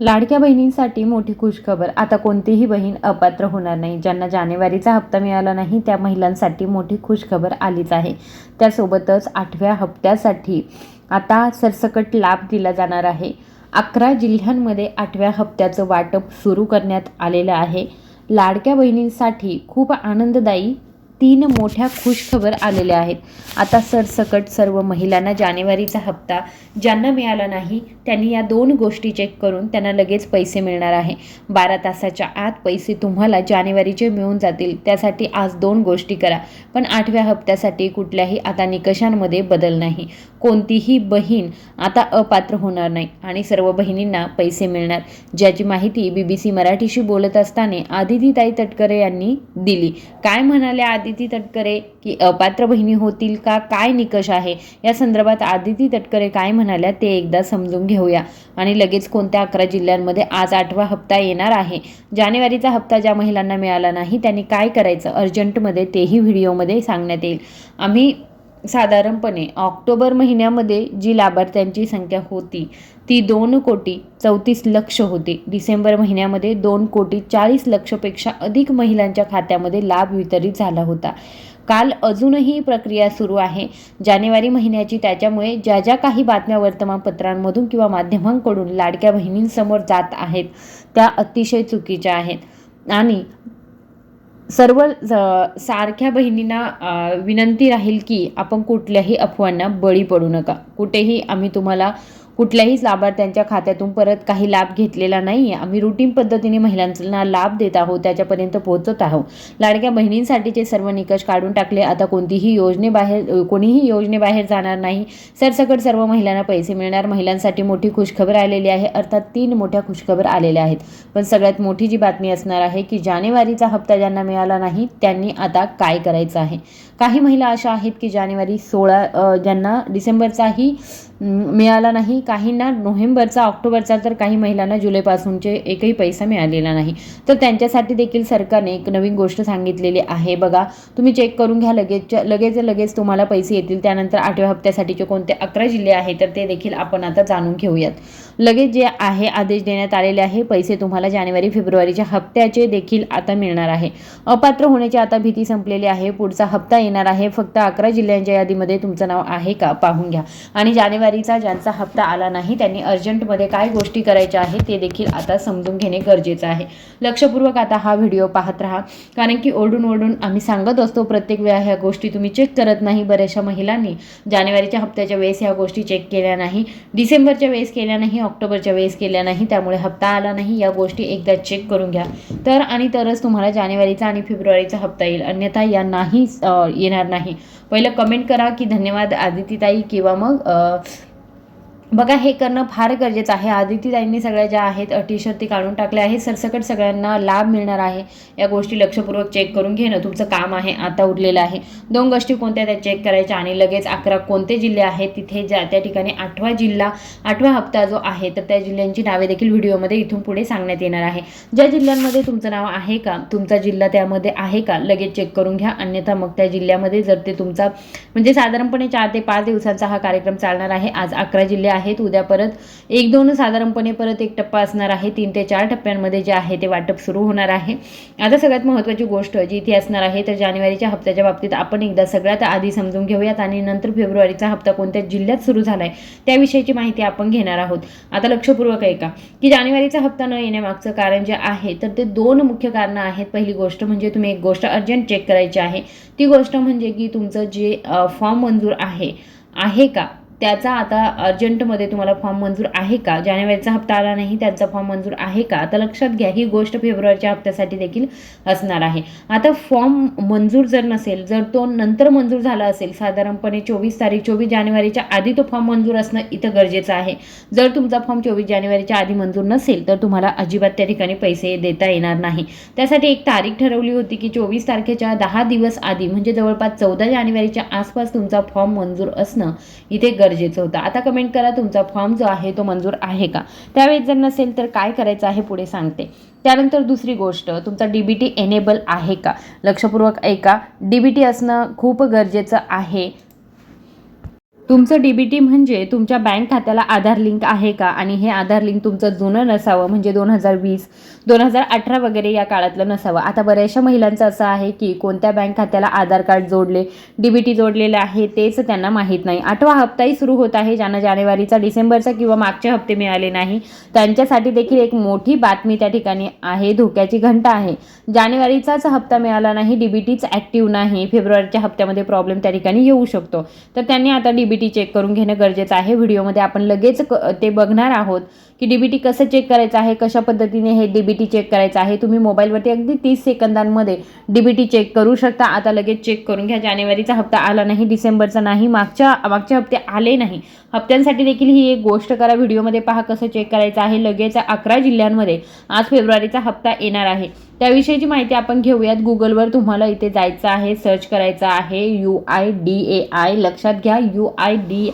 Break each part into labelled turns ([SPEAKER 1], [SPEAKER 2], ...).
[SPEAKER 1] लाडक्या बहिणींसाठी मोठी खुशखबर. आता कोणतीही बहीण अपात्र होणार नाही. ज्यांना जानेवारीचा हप्ता मिळाला नाही त्या महिलांसाठी मोठी खुशखबर आलीच आहे. त्यासोबतच आठव्या हप्त्यासाठी आता सरसकट लाभ दिला जाणार आहे. अकरा जिल्ह्यांमध्ये आठव्या हप्त्याचं वाटप सुरू करण्यात आलेलं आहे. लाडक्या बहिणींसाठी खूप आनंददायी तीन मोठ्या खुशखबर आलेल्या आहेत. आता सरसकट सर्व महिलांना जानेवारीचा हप्ता ज्यांना मिळाला नाही त्यांनी या दोन गोष्टी चेक करून त्यांना लगेच पैसे मिळणार आहे. बारा तासाच्या आत पैसे तुम्हाला जानेवारीचे मिळून जातील. त्यासाठी आज दोन गोष्टी करा. पण आठव्या हप्त्यासाठी कुठल्याही आता निकषांमध्ये बदल नाही. कोणतीही बहीण आता अपात्र होणार नाही आणि सर्व बहिणींना पैसे मिळणार. ज्याची माहिती बी बी सी मराठीशी बोलत असताना आदितीताई तटकरे यांनी दिली. काय म्हणाले आदिती तटकरे की अपात्र बहिणी होतील का? काय निकष आहे? या संदर्भात आदिती तटकरे काय म्हणाल्या ते एकदा समजून घेऊया. आणि लगेच कोणत्या अकरा जिल्ह्यांमध्ये आज आठवा हप्ता येणार आहे? जानेवारीचा हप्ता ज्या महिलांना मिळाला नाही त्यांनी काय करायचं? अर्जंटमध्ये तेही व्हिडिओमध्ये सांगण्यात येईल. आम्ही साधारणपणे ऑक्टोबर महिन्यामध्ये जी लाभार्थ्यांची संख्या होती ती दोन कोटी चौतीस लक्ष होती. डिसेंबर महिन्यामध्ये दोन कोटी चाळीस लक्षपेक्षा अधिक महिलांच्या खात्यामध्ये लाभ वितरित झाला होता. काल अजूनही प्रक्रिया सुरू आहे. जानेवारी महिन्याची त्याच्यामुळे ज्या ज्या काही बातम्या वर्तमानपत्रांमधून किंवा माध्यमांकडून लाडक्या बहिणींसमोर जात आहेत त्या अतिशय चुकीच्या आहेत. आणि सर्व ज- सारख्या बहिणींना विनंती राहील की आपण कुठल्याही अफवांना बळी पडू नका. कुठेही आम्ही तुम्हाला कुठल्याही लाभार्थ्यांच्या खात्यातून परत काही लाभ घेतलेला नाही. आहे आम्ही रुटीन पद्धतीने महिलांना लाभ देत आहोत त्याच्यापर्यंत पोहोचत आहोत. लाडक्या बहिणींसाठीचे सर्व निकष काढून टाकले. आता कोणतीही योजनेबाहेर कोणीही योजनेबाहेर जाणार नाही. सरसकट सर्व महिलांना पैसे मिळणार. महिलांसाठी मोठी खुशखबर आलेली आहे. अर्थात तीन मोठ्या खुशखबर आलेल्या आहेत. पण सगळ्यात मोठी जी बातमी असणार आहे की जानेवारीचा हप्ता ज्यांना मिळाला नाही त्यांनी आता काय करायचं आहे? काही महिला अशा आहेत की जानेवारी सोळा ज्यांना डिसेंबरचाही मिळाला नाही. काहींना नोव्हेंबरचा ऑक्टोबरचा तर काही महिलांना जुलैपासूनचे एकही पैसा मिळालेला नाही. तर त्यांच्यासाठी देखील सरकारने एक नवीन गोष्ट सांगितलेली आहे. बघा तुम्ही चेक करून घ्या लगेच. लगेच लगेच तुम्हाला पैसे येतील. त्यानंतर आठव्या हप्त्यासाठीचे कोणते अकरा जिल्हे आहेत तर ते देखील आपण आता जाणून घेऊयात. लगेच जे आहे आदेश देण्यात आलेले आहे पैसे तुम्हाला जानेवारी फेब्रुवारीच्या हप्त्याचे देखील आता मिळणार आहे. अपात्र होण्याची आता भीती संपलेली आहे. पुढचा हप्ता येणार आहे. फक्त अकरा जिल्ह्यांच्या यादीमध्ये तुमचं नाव आहे का? पाहून घ्या. आणि जानेवारीचा ज्यांचा हप्ता आला नाही त्यांनी अर्जंटमध्ये काय गोष्टी करायच्या आहे ते देखील आता समजून घेणे गरजेचं आहे. लक्षपूर्वक आता हा व्हिडिओ पाहत राहा. कारण की ओढून ओढून आम्ही सांगत असतो प्रत्येक वेळा ह्या गोष्टी तुम्ही चेक करत नाही बऱ्याचशा महिलांनी. जानेवारीच्या हप्त्याच्या वेळेस ह्या गोष्टी चेक केल्या नाही. डिसेंबरच्या वेळेस केल्या नाही ऑक्टोबरच्या वेळेस केल्या नाही त्यामुळे हप्ता आला नाही. या गोष्टी एकदा चेक करून घ्या. तर आणि तरच तुम्हाला जानेवारीचा आणि फेब्रुवारीचा हप्ता येईल. अन्यथा या नाही येणार नाही. पहिलं कमेंट करा की धन्यवाद आदितीताई किंवा मग बघा हे करणं फार गरजेचं आहे. आदितीताईंनी सगळ्या ज्या आहेत अटी शर्ती काढून टाकल्या आहेत. सरसकट सगळ्यांना लाभ मिळणार आहे. या गोष्टी लक्षपूर्वक चेक करून घेणं तुमचं काम आहे. आता उरलेलं आहे. दोन गोष्टी कोणत्या त्या चेक करायच्या आणि लगेच अकरा कोणते जिल्हे आहेत? तिथे ज्या त्या ठिकाणी आठवा जिल्हा आठवा हप्ता जो आहे तर त्या जिल्ह्यांची नावे देखील व्हिडिओमध्ये इथून पुढे सांगण्यात येणार आहे. ज्या जिल्ह्यांमध्ये तुमचं नाव आहे का तुमचा जिल्हा त्यामध्ये आहे का लगेच चेक करून घ्या. अन्यथा मग त्या जिल्ह्यामध्ये जर ते तुमचा म्हणजे साधारणपणे चार ते पाच दिवसांचा हा कार्यक्रम चालणार आहे. आज अकरा जिल्हे आहेत. उद्या परत एक दोन साधारणपणे परत एक टप्पा असणार आहे. तीन ते चार टप्प्यांमध्ये जे आहे ते वाटप सुरू होणार आहे. आता सगळ्यात महत्त्वाची गोष्ट जी इथे असणार आहे तर जानेवारीच्या हप्त्याच्या बाबतीत आपण एकदा सगळ्यात आधी समजून घेऊयात आणि नंतर फेब्रुवारीचा हप्ता कोणत्या जिल्ह्यात सुरू झाला आहे त्याविषयीची माहिती आपण घेणार आहोत. आता लक्षपूर्वक आहे का की जानेवारीचा हप्ता न येण्यामागचं कारण जे आहे तर ते दोन मुख्य कारणं आहेत. पहिली गोष्ट म्हणजे तुम्ही एक गोष्ट अर्जंट चेक करायची आहे. ती गोष्ट म्हणजे की तुमचं जे फॉर्म मंजूर आहे आहे का? त्याचा आता अर्जंटमध्ये तुम्हाला फॉर्म मंजूर आहे का? जानेवारीचा हप्ता आला नाही त्यांचा फॉर्म मंजूर आहे का? आता लक्षात घ्या ही गोष्ट फेब्रुवारीच्या हप्त्यासाठी देखील असणार आहे. आता फॉर्म मंजूर जर नसेल जर तो नंतर मंजूर झाला असेल साधारणपणे चोवीस तारीख चोवीस जानेवारीच्या आधी तो फॉर्म मंजूर असणं इथं गरजेचं आहे. जर तुमचा फॉर्म चोवीस जानेवारीच्या आधी मंजूर नसेल तर तुम्हाला अजिबात त्या ठिकाणी पैसे देता येणार नाही. त्यासाठी एक तारीख ठरवली होती की चोवीस तारखेच्या दहा दिवस आधी म्हणजे जवळपास चौदा जानेवारीच्या आसपास तुमचा फॉर्म मंजूर असणं इथे गर गरजेचं होतं. आता कमेंट करा तुमचा फॉर्म जो आहे तो मंजूर आहे का? त्यावेळेस जर नसेल तर काय करायचं आहे पुढे सांगते. त्यानंतर दुसरी गोष्ट तुमचा डी बी टी एनेबल आहे का? लक्षपूर्वक ऐका. डी बी टी असणं खूप गरजेचं आहे. तुमचं डी बी टी म्हणजे तुमच्या बँक खात्याला आधार लिंक आहे का? आणि हे आधार लिंक तुमचं जुनं नसावं म्हणजे दोन हजार वीस दोन हजार अठरा वगैरे या काळातलं नसावं. आता बऱ्याचशा महिलांचं असं आहे की कोणत्या बँक खात्याला आधार कार्ड जोडले डी बी टी जोडलेलं आहे तेच त्यांना माहीत नाही. आठवा हप्ताही सुरू होत आहे ज्यांना जानेवारीचा डिसेंबरचा किंवा मागचे हप्ते मिळाले नाही. त्यांच्यासाठी देखील एक मोठी बातमी त्या ठिकाणी आहे धोक्याची घंटा आहे. जानेवारीचाच हप्ता मिळाला नाही डी बी टीच ॲक्टिव्ह नाही फेब्रुवारीच्या हप्त्यामध्ये प्रॉब्लेम त्या ठिकाणी येऊ शकतो. तर त्यांनी आता डी बी टी चेक करून घेणं गरजेचं आहे. व्हिडिओमध्ये आपण लगेच क ते बघणार आहोत की डीबीटी कसं चेक करायचं आहे कशा पद्धतीने हे डी बी टी चेक करायचं आहे. तुम्ही मोबाईलवरती अगदी तीस सेकंदांमध्ये डी बी टी चेक करू शकता. आता लगेच चेक करून घ्या. जानेवारीचा हप्ता आला नाही डिसेंबरचा नाही मागच्या मागचे हप्ते आले नाही. हप्त्यांसाठी देखील ही एक गोष्ट करा. व्हिडिओमध्ये पहा कसं चेक करायचं आहे. लगेच अकरा जिल्ह्यांमध्ये आज फेब्रुवारीचा हप्ता येणार आहे. त्याविषयीची माहिती आपण घेऊयात. गुगलवर तुम्हाला इथे जायचं आहे सर्च करायचं आहे. U I D A I लक्षात घ्या. U I D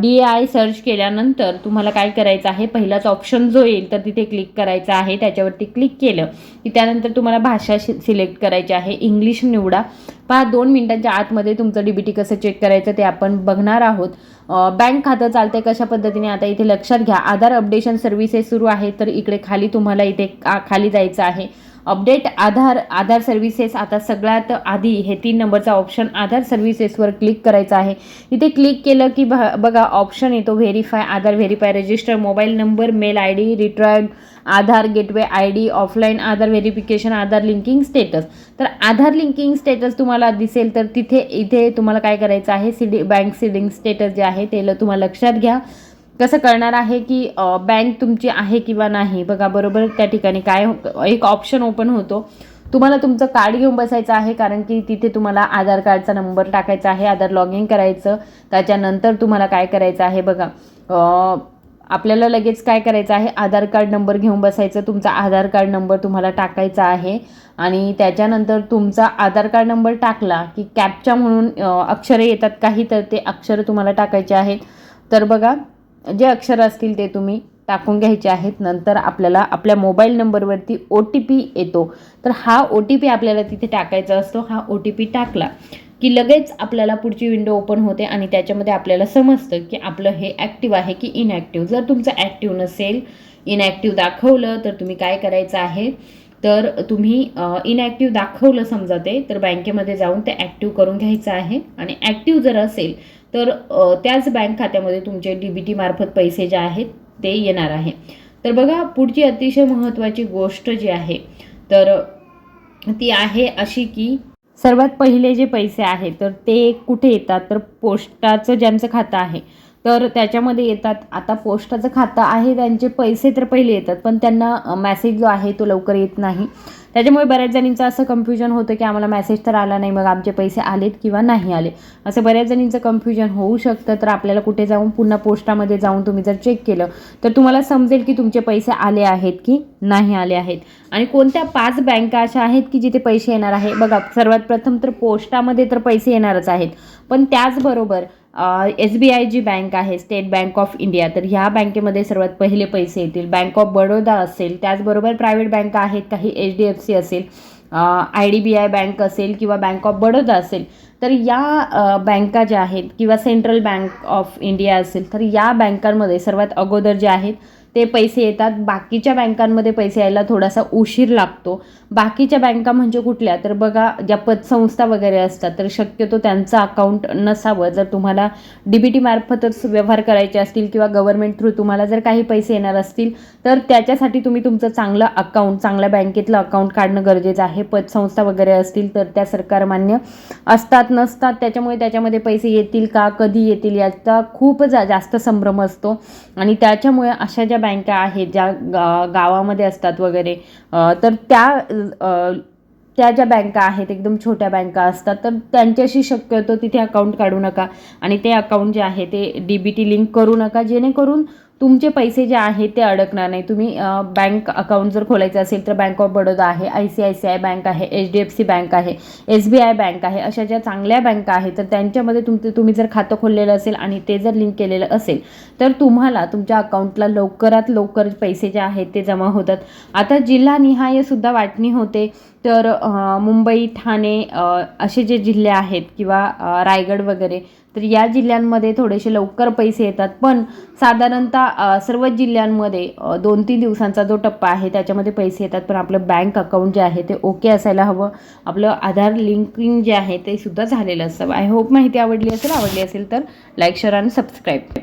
[SPEAKER 1] D A I search केल्यानंतर तुम्हाला काय करायचं आहे? पहिलाच ऑप्शन जो येईल तर तिथे क्लिक करायचं आहे. त्याच्यावरती क्लिक केलं की त्यानंतर तुम्हाला भाषा सिलेक्ट करायची आहे. इंग्लिश निवडा. पहा दोन मिनिटांच्या आतमध्ये तुमचं डी बी टी कसं चेक करायचं ते आपण बघणार आहोत. बँक खातं चालतंय कशा पद्धतीने? आता इथे लक्षात घ्या. आधार अपडेशन सर्व्हिसेस सुरू आहे तर इकडे खाली तुम्हाला इथे खाली जायचं आहे. अपडेट आधार आधार सर्व्हिसेस आता सगळ्यात आधी हे तीन नंबरचा ऑप्शन आधार सर्व्हिसेसवर क्लिक करायचं आहे. इथे क्लिक केलं की ब बघा ऑप्शन येतो verify Aadhaar verify register mobile number mail I D retrieved Aadhaar gateway I D offline Aadhaar verification Aadhaar linking status तर आधार लिंकिंग स्टेटस तुम्हाला दिसेल तर तिथे इथे तुम्हाला काय करायचं आहे? सिडी बँक सिडिंग स्टेटस जे आहे ते तुम्हाला लक्षात घ्या. कसं कळणार आहे की बँक तुमची आहे किंवा नाही? बघा बरोबर त्या ठिकाणी काय हो- एक ऑप्शन ओपन होतो. तुम्हाला तुमचं कार्ड घेऊन बसायचं आहे कारण की तिथे तुम्हाला आधार कार्डचा नंबर टाकायचा आहे आधार लॉग इन करायचं. त्याच्यानंतर तुम्हाला काय करायचं आहे बघा आपल्याला लगेच काय करायचं आहे? आधार कार्ड नंबर घेऊन बसायचं. तुमचा आधार कार्ड नंबर तुम्हाला टाकायचा आहे. आणि त्याच्यानंतर तुमचा आधार कार्ड नंबर टाकला की कॅपच्या म्हणून अक्षरे येतात काही तर ते अक्षरं तुम्हाला टाकायचे आहेत. तर बघा जे अक्षर असतील ते तुम्ही टाकून घ्यायचे आहेत. नंतर आपल्याला आपल्या मोबाईल नंबरवरती ओ टी पी येतो. तर हा ओ टी पी आपल्याला तिथे टाकायचा असतो. हा ओ टी पी टाकला की लगेच आपल्याला पुढची विंडो ओपन होते आणि त्याच्यामध्ये आपल्याला समजतं की आपलं हे ॲक्टिव्ह आहे की इनॲक्टिव्ह जर तुमचं ॲक्टिव्ह नसेल इनॲक्टिव्ह दाखवलं तर तुम्ही काय करायचं आहे? तर तुम्ही इनॲक्टिव्ह दाखवलं समजा ते तर बँकेमध्ये जाऊन ते ॲक्टिव्ह करून घ्यायचं आहे. आणि ॲक्टिव्ह जर असेल तर त्याच बँक खात्यामध्ये तुमचे डी बी टीमार्फत पैसे जे आहेत ते येणार आहे. तर बघा पुढची अतिशय महत्त्वाची गोष्ट जी आहे तर ती आहे अशी की सर्वात पहिले जे पैसे आहेत तर ते कुठे येतात? तर पोस्टाचं ज्यांचं खातं आहे तर त्याच्यामध्ये येतात. आता पोस्टाचं खातं आहे त्यांचे पैसे तर पहिले येतात पण त्यांना मॅसेज जो आहे तो लवकर येत नाही. त्याच्यामुळे बऱ्याच जणींचं असं कन्फ्युजन होतं की आम्हाला मेसेज तर आला नाही मग आमचे पैसे आलेत किंवा नाही आले असं बऱ्याच जणींचं कन्फ्युजन होऊ शकतं तर आपल्याला कुठे जाऊन पुन्हा पोस्टामध्ये जाऊन तुम्ही जर चेक केलं तर तुम्हाला समजेल की तुमचे पैसे आले आहेत की नाही आले आहेत. आणि कोणत्या पाच बँका अशा आहेत की जिथे पैसे येणार आहे? बघा सर्वात प्रथम तर पोस्टामध्ये तर पैसे येणारच आहेत. पण त्याचबरोबर S B I G bank आहे स्टेट बँक ऑफ इंडिया. तर ह्या बँकेमध्ये सर्वात पहिले पैसे येतील. बँक ऑफ बडोदा असेल त्याचबरोबर प्रायव्हेट बँका आहेत काही एच डी एफ सी असेल I D B I bank असेल किंवा बँक ऑफ बडोदा असेल. तर या बँका ज्या आहेत किंवा सेंट्रल बँक ऑफ इंडिया असेल तर या बँकांमध्ये सर्वात अगोदर जे आहेत ते पैसे येतात. बाकीच्या बँकांमध्ये पैसे यायला थोडासा उशीर लागतो. बाकीच्या बँका म्हणजे कुठल्या? तर बघा ज्या पतसंस्था वगैरे असतात तर शक्यतो त्यांचं अकाउंट नसावं. जर तुम्हाला डी बी टीमार्फतच व्यवहार करायचे असतील किंवा गव्हर्नमेंट थ्रू तुम्हाला जर काही पैसे येणार असतील तर त्याच्यासाठी तुम्ही तुमचं चांगलं अकाउंट चांगल्या बँकेतलं अकाउंट काढणं गरजेचं आहे. पतसंस्था वगैरे असतील तर त्या सरकारमान्य असतात नसतात. त्याच्यामुळे त्याच्यामध्ये पैसे येतील का कधी येतील याचा खूप जा जास्त संभ्रम असतो. आणि त्याच्यामुळे अशा ज्या बँका आहेत ज्या गा गावामध्ये असतात वगैरे तर त्या त्या ज्या बँका आहेत एकदम छोट्या बँका असतात तर त्यांच्याशी शक्यतो तिथे अकाउंट काढू नका. आणि ते अकाउंट जे आहे ते डी बी टी लिंक करू नका जेणेकरून तुमचे पैसे जे आहेत ते अडकणार नाही. तुम्ही बँक अकाउंट जर खोलायचं असेल तर बँक ऑफ बडोदा आहे I C I C I bank आहे H D F C bank आहे एस बी आय बँक आहे अशा ज्या चांगल्या बँका आहेत तर त्यांच्यामध्ये तुमचं तुम्ही जर खातं खोललेलं असेल आणि ते जर लिंक केलेलं असेल तर तुम्हाला तुमच्या अकाउंटला लवकरात लवकर पैसे जे आहेत ते जमा होतात. आता जिल्हानिहाय सुद्धा वाटणी होते. तर मुंबई ठाणे असे जे जिल्हे आहेत किंवा रायगड वगैरे तर या जिल्ह्यांमध्ये थोडेसे लवकर पैसे येतात. पण साधारणतः सर्वच जिल्ह्यांमध्ये दोन तीन दिवसांचा जो टप्पा आहे त्याच्यामध्ये पैसे येतात. पण आपलं बँक अकाउंट जे आहे ते ओके असायला हवं. आपलं आधार लिंकिंग जे आहे ते सुद्धा झालेलं असावं आय होप माहिती आवडली असेल आवडली असेल तर लाईक शेअर आणि सबस्क्राईब